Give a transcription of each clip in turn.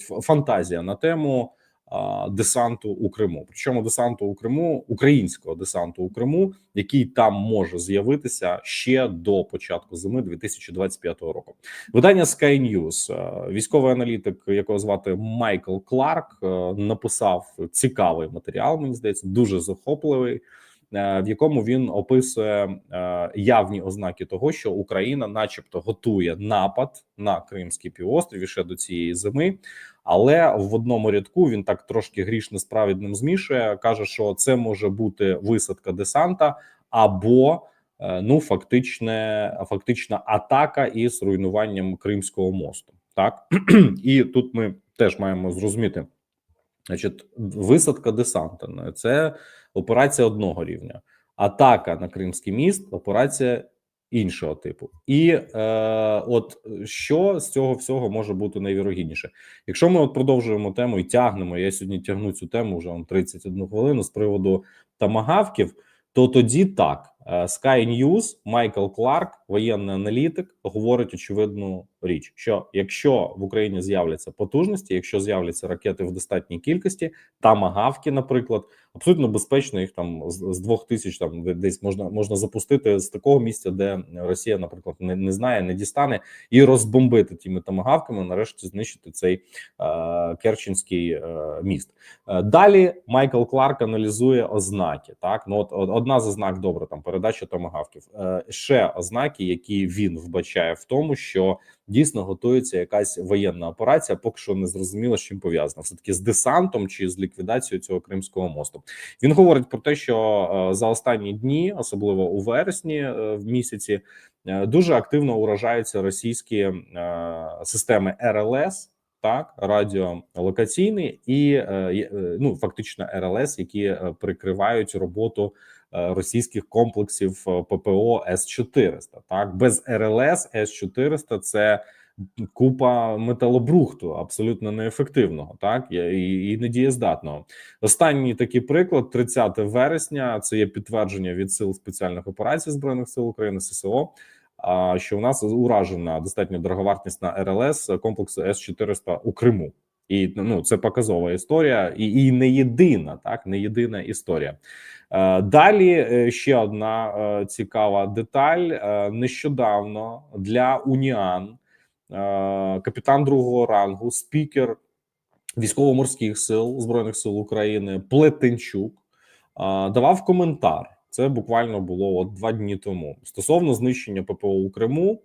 фантазія на тему а, десанту у Криму. Причому десанту у Криму, українського десанту у Криму, який там може з'явитися ще до початку зими 2025 року. Видання Sky News, е, військовий аналітик, якого звати Майкл Кларк, е, написав цікавий матеріал. Мені здається, дуже захопливий. Е, В якому він описує е, явні ознаки того, що Україна, начебто, готує напад на Кримський півострів і ще до цієї зими, але в одному рядку він так трошки грішно з змішує. каже, що це може бути висадка десанта або е, ну фактичне, фактична атака із руйнуванням Кримського мосту. Так і тут ми теж маємо зрозуміти. Значить, висадка десанта це операція одного рівня, атака на Кримський міст операція іншого типу. І е, от що з цього всього може бути найвірогідніше? Якщо ми от продовжуємо тему і тягнемо, я сьогодні тягну цю тему вже вам 31 хвилину з приводу тамагавків, то тоді так. Е, Sky News, Майкл Кларк, воєнний аналітик, говорить очевидну річ: що якщо в Україні з'являться потужності, якщо з'являться ракети в достатній кількості, тамагавки, наприклад, абсолютно безпечно їх там з, двох тисяч там десь можна можна запустити з такого місця, де Росія, наприклад, не, не знає, не дістане, і розбомбити тими тамагавками, нарешті знищити цей е, Керченський е, міст. Е, Далі Майкл Кларк аналізує ознаки. Так, ну от одна з ознак добре, там передача томагавків. Е, Ще ознаки, які він вбачає в тому, що дійсно готується якась воєнна операція, поки що не зрозуміло, з чим пов'язана. Все таки з десантом чи з ліквідацією цього кримського мосту. Він говорить про те, що е, за останні дні, особливо у вересні е, в місяці, е, дуже активно уражаються російські системи РЛС так радіолокаційні і ну фактично РЛС, які прикривають роботу російських комплексів е, ППО С 400 Так без РЛС С 400 це купа металобрухту, абсолютно неефективного, так і, і недієздатного. Останній такий приклад: 30 вересня. Це є підтвердження від сил спеціальних операцій збройних сил України ССО. А що в нас уражена достатньо дороговартісна РЛС комплексу С 400 у Криму, і ну це показова історія, і, і не єдина, так не єдина історія. Е, Далі е, ще одна е, цікава деталь. Нещодавно для Уніан капітан другого рангу, спікер військово-морських сил збройних сил України Плетенчук давав коментар. Це буквально було от два дні тому стосовно знищення ППО у Криму.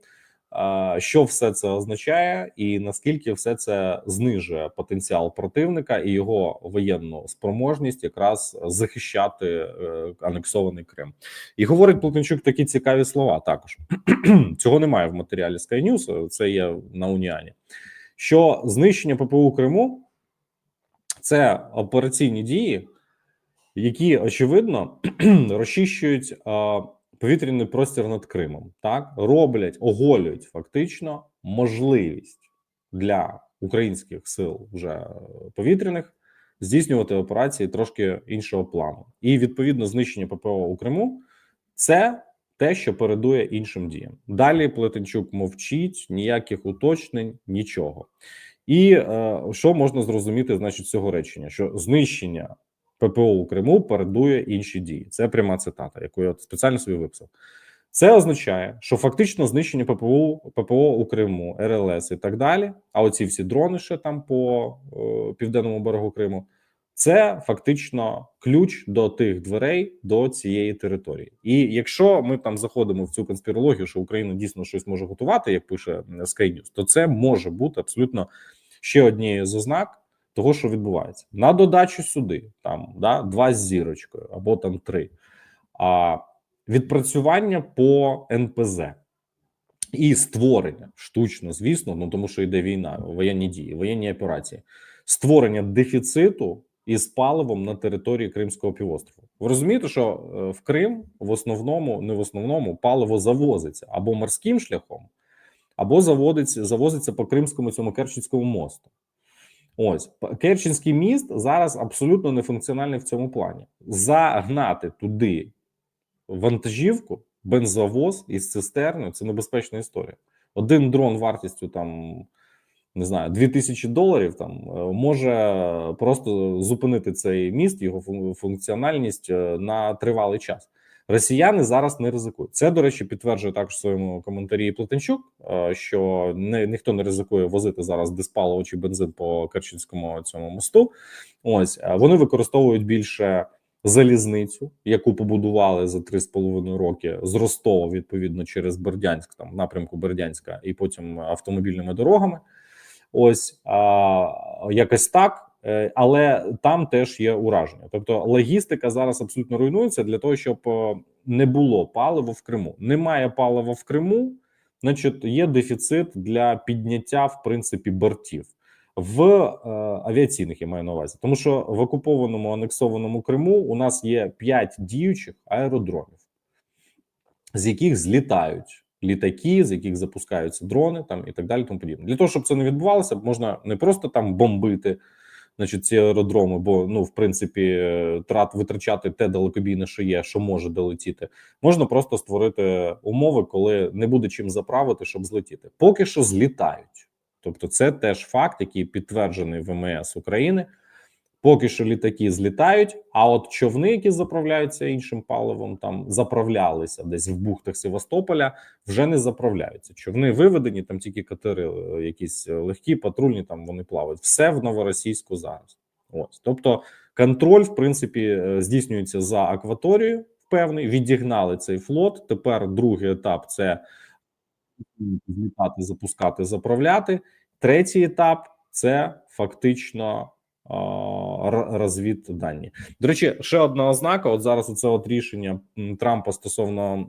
Що все це означає, і наскільки все це знижує потенціал противника і його воєнну спроможність якраз захищати е, анексований Крим, і говорить Плетенчук такі цікаві слова. Також цього немає в матеріалі Sky News, Це є на Уніані. Що знищення ППО у Криму це операційні дії, які очевидно розчищують повітряний простір над Кримом, так роблять, оголюють фактично можливість для українських сил вже повітряних здійснювати операції трошки іншого плану, і відповідно знищення ППО у Криму це те, що передує іншим діям. Далі Плетенчук мовчить, ніяких уточнень, нічого. І е, що можна зрозуміти, значить, цього речення, що знищення ППО у Криму передує інші дії. Це пряма цитата, яку я спеціально собі виписав. Це означає, що фактично знищення ППО, ППО у Криму, РЛС і так далі. А оці всі дрони ще там по е, південному берегу Криму. Це фактично ключ до тих дверей до цієї території. І якщо ми там заходимо в цю конспірологію, що Україна дійсно щось може готувати, як пише Sky News, то це може бути абсолютно ще однією з ознак того, що відбувається на додачу сюди, там да два з зірочкою або там три. А відпрацювання по НПЗ і створення штучно, звісно, ну тому що йде війна, воєнні дії, воєнні операції, створення дефіциту із паливом на території Кримського півострову. Ви розумієте, що е, в Крим в основному, не в основному, паливо завозиться або морським шляхом, або заводиться, завозиться по Кримському цьому Керченському мосту. Ось Керченський міст зараз абсолютно нефункціональний в цьому плані. Загнати туди вантажівку, бензовоз із цистерною це небезпечна історія. Один дрон вартістю там не знаю 2000 доларів, там е, може просто зупинити цей міст, його фун- функціональність е, на тривалий час. Росіяни зараз не ризикують. Це, до речі, підтверджує також в своєму коментарі Плетенчук, е, що не ніхто не ризикує возити зараз диспаливо чи бензин по Керченському цьому мосту. Ось е, вони використовують більше залізницю, яку побудували за 3,5 роки з Ростова, відповідно, через Бердянськ, там напрямку Бердянська, і потім автомобільними дорогами. Ось а, якось так. Е, Але там теж є ураження. Тобто логістика зараз абсолютно руйнується для того, щоб е, не було палива в Криму. Немає палива в Криму, значить, є дефіцит для підняття в принципі бортів в е, авіаційних. Я маю на увазі, тому що в окупованому анексованому Криму у нас є 5 діючих аеродромів, з яких злітають літаки, з яких запускаються дрони, там і так далі. Тому подібне. Для того, щоб це не відбувалося, можна не просто там бомбити. Значить, ці аеродроми, бо ну в принципі е, трат витрачати те далекобійне, що є, що може долетіти. Можна просто створити умови, коли не буде чим заправити, щоб злетіти. Поки що злітають. Тобто, це теж факт, який підтверджений ВМС України. Поки що літаки злітають, а от човни, які заправляються іншим паливом, там заправлялися десь в бухтах Севастополя, вже не заправляються. Човни виведені, там тільки катери, е, якісь е, легкі, патрульні, там вони плавають. Все в новоросійську зараз. Ось тобто контроль, в принципі, е, здійснюється за акваторією. Певний відігнали цей флот. Тепер другий етап це злітати, запускати, заправляти. Третій етап це фактично uh, розвіддані. До речі, ще одна ознака: от зараз це от рішення Трампа стосовно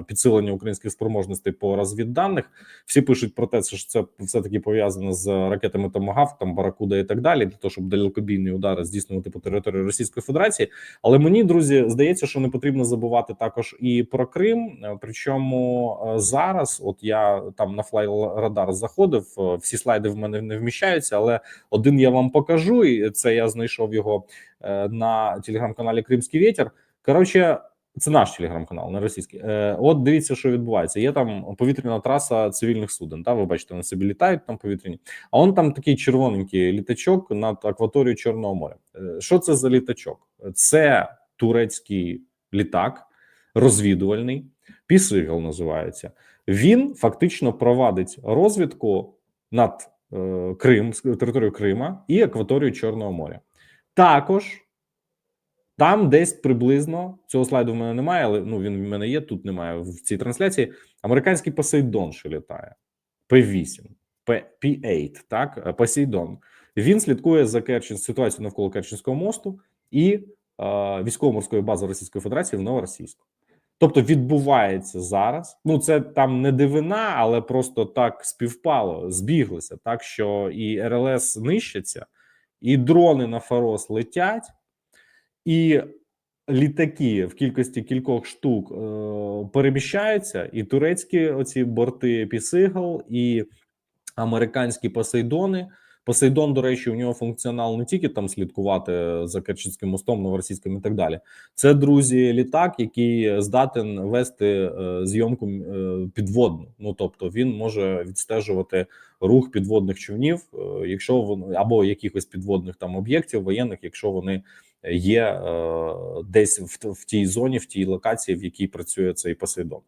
е, підсилення українських спроможностей по розвідданих. Всі пишуть про те, що це все таки пов'язано з ракетами Томагавк, там Баракуда і так далі, для того, щоб далекобійні удари здійснювати по території Російської Федерації. Але мені, друзі, здається, що не потрібно забувати також і про Крим. Е, Причому е, зараз, от я там на флайрадар заходив, всі слайди в мене не вміщаються, але один я вам покажу, і це я знайшов його е, на телеграм-каналі Кримський Вітер. Коротше, це наш телеграм-канал, не російський. Е, от дивіться, що відбувається. Є там повітряна траса цивільних суден. Та ви бачите, вони собі літають там повітряні. А он там такий червоненький літачок над акваторією Чорного моря. Е, Що це за літачок? Це турецький літак, розвідувальний, Пісигал називається. Він фактично провадить розвідку над е, Крим, територією Крима і акваторією Чорного моря. Також там десь приблизно цього слайду в мене немає, але ну він в мене є. Тут немає в цій трансляції. Американський Посейдон, що літає П8, П- P8, так е, Посейдон. Він слідкує за Керчен ситуацією навколо Керченського мосту і е, військово-морської бази Російської Федерації в Новоросійську. Тобто відбувається зараз. Ну це там не дивина, але просто так співпало, збіглося, так що і РЛС нищаться, і дрони на Фарос летять, і літаки в кількості кількох штук е, переміщаються, і турецькі оці борти Пісигал, і американські Посейдони. Посейдон, до речі, у нього функціонал не тільки там слідкувати за Керченським мостом, новоросійським і так далі. Це друзі, літак, який здатен вести е, зйомку е, підводну. Ну тобто він може відстежувати рух підводних човнів, е, якщо вони або якихось підводних там об'єктів воєнних, якщо вони є е, десь в, в тій зоні, в тій локації, в якій працює цей Посейдон.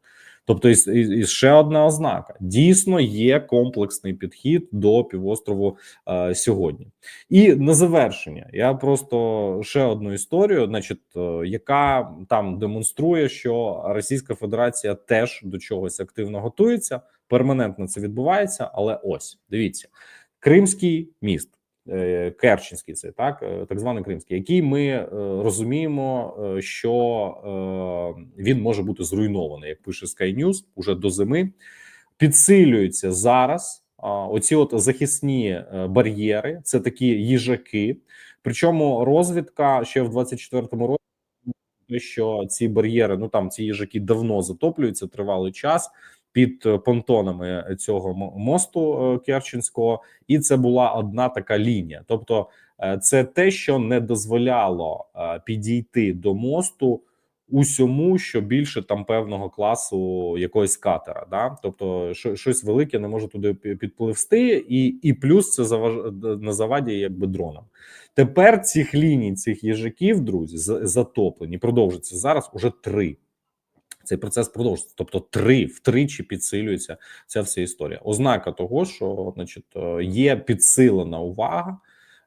Тобто, і, ще одна ознака: дійсно є комплексний підхід до півострову е, сьогодні. І на завершення я просто ще одну історію, значить, е, яка там демонструє, що Російська Федерація теж до чогось активно готується. Перманентно це відбувається, але ось дивіться, Кримський міст. Е, Керченський, це так, е, так званий Кримський, який ми е, розуміємо, що він може бути зруйнований, як пише Sky News, уже до зими. Підсилюються зараз оці от захисні бар'єри, це такі їжаки. Причому розвідка ще в 24-му році, що ці бар'єри, ну там ці їжаки давно затоплюються тривалий час під е, понтонами цього мосту е, Керченського, і це була одна така лінія. Тобто, е, це те, що не дозволяло підійти до мосту усьому, що більше там певного класу якогось катера. Да? Тобто, що, щось велике не може туди підпливсти, і, і плюс це заваж... на заваді якби дроном. Тепер цих ліній, цих їжаків, друзі, за- затоплені. Продовжиться зараз уже три. Цей процес продовжується. Тобто, три втричі підсилюється ця вся історія. Ознака того, що значить, е, є підсилена увага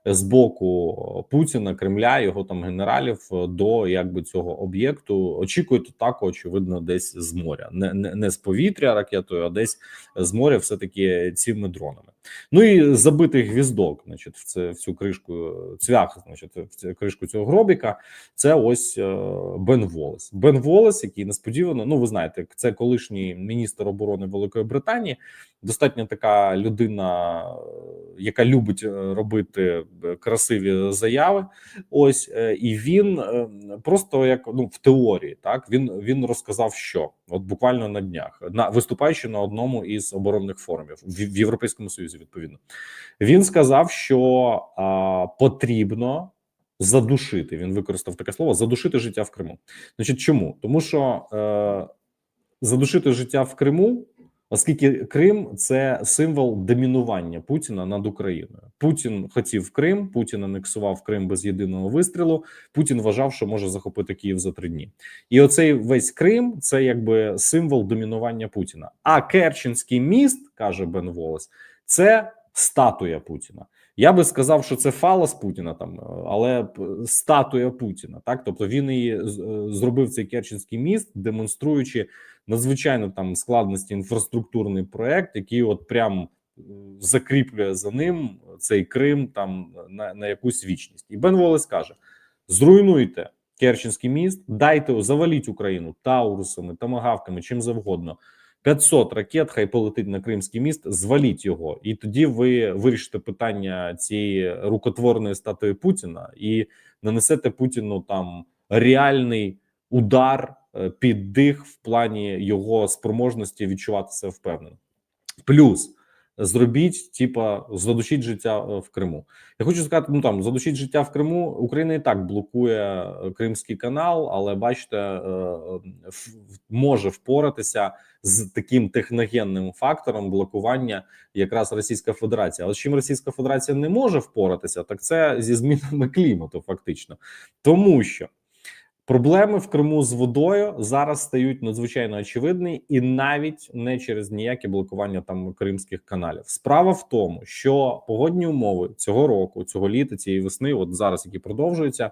з боку Путіна, Кремля, його там генералів е, до якби цього об'єкту. Очікують так, очевидно, десь з моря, не, не, не з повітря ракетою, а десь з моря, все таки цими дронами. Ну і забитий гвіздок, значить, в це в цю кришку цвях, значить, в цю кришку цього гробіка. Це ось е, Бен Волес. Бен Волес, який несподівано, ну ви знаєте, це колишній міністр оборони Великої Британії. Достатньо така людина, е, яка любить е, робити красиві заяви. Ось і він просто як ну в теорії, так він він розказав, що от буквально на днях, на виступаючи на одному із оборонних форумів в, в Європейському Союзі, відповідно, він сказав, що а, потрібно задушити. Він використав таке слово задушити життя в Криму. Значить, чому? Тому що е, задушити життя в Криму. Оскільки Крим це символ домінування Путіна над Україною. Путін хотів Крим, Путін анексував Крим без єдиного вистрілу. Путін вважав, що може захопити Київ за три дні. І оцей весь Крим це якби символ домінування Путіна. А Керченський міст каже Бен Волес, це статуя Путіна. Я би сказав, що це фалос Путіна там, але статуя Путіна. Так, тобто він і зробив цей Керченський міст, демонструючи надзвичайно там складності інфраструктурний проект, який от прям закріплює за ним цей Крим там на, на якусь вічність. І Бен Волес каже: зруйнуйте Керченський міст, дайте заваліть Україну таурусами, тамагавками, чим завгодно. 500 ракет, хай полетить на Кримський міст, зваліть його, і тоді ви вирішите питання цієї рукотворної статуї Путіна і нанесете Путіну там реальний удар під дих в плані його спроможності відчувати себе впевнено. Плюс зробіть, типа, задушіть життя в Криму. Я хочу сказати, ну там задушіть життя в Криму. Україна і так блокує Кримський канал, але бачите, може впоратися з таким техногенним фактором блокування якраз Російська Федерація. Але з чим Російська Федерація не може впоратися, так це зі змінами клімату, фактично, тому що. Проблеми в Криму з водою зараз стають надзвичайно очевидні, і навіть не через ніяке блокування там кримських каналів. Справа в тому, що погодні умови цього року, цього літа, цієї весни, от зараз які продовжуються,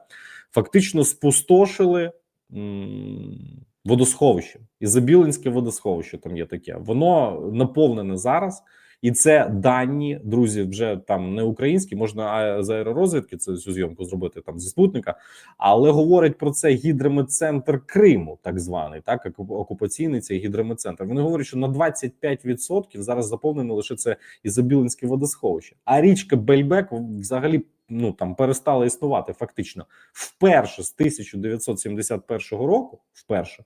фактично спустошили м водосховище. Ізобілинське водосховище там є таке. Воно наповнене зараз. І це дані, друзі, вже там не українські, можна з аеророзвідки цю зйомку зробити там зі спутника, але говорять про це гідрометцентр Криму, так званий, так окупаційний цей гідрометцентр. Вони говорять, що на 25% зараз заповнено лише це ізобілинське водосховище. А річка Бельбек взагалі ну там перестала існувати фактично вперше з 1971 року. Вперше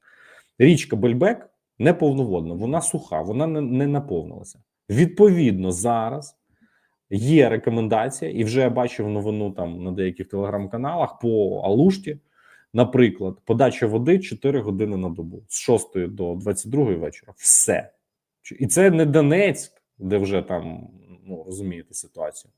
річка Бельбек не повноводна, вона суха, вона не, не наповнилася. Відповідно, зараз є рекомендація, і вже я бачив новину там на деяких телеграм-каналах по Алушті, наприклад, подача води 4 години на добу з 6 до 22 вечора. Все. І це не Донецьк, де вже там ну розумієте ситуацію.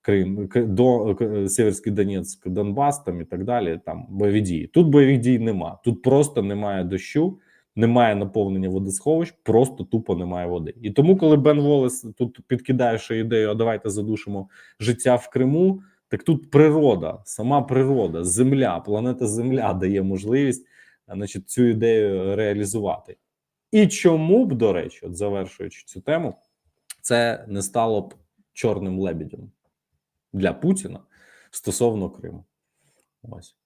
Крим до Северський Донецьк, Донбас там і так далі. Там бойові дії. Тут бойових дій нема. Тут просто немає дощу немає наповнення водосховищ, просто тупо немає води. І тому, коли Бен Волес тут підкидає ще ідею, а давайте задушимо життя в Криму. Так тут природа, сама природа, земля, планета Земля дає можливість значить, цю ідею реалізувати. І чому б, до речі, от завершуючи цю тему, це не стало б чорним лебедем для Путіна стосовно Криму. Ось.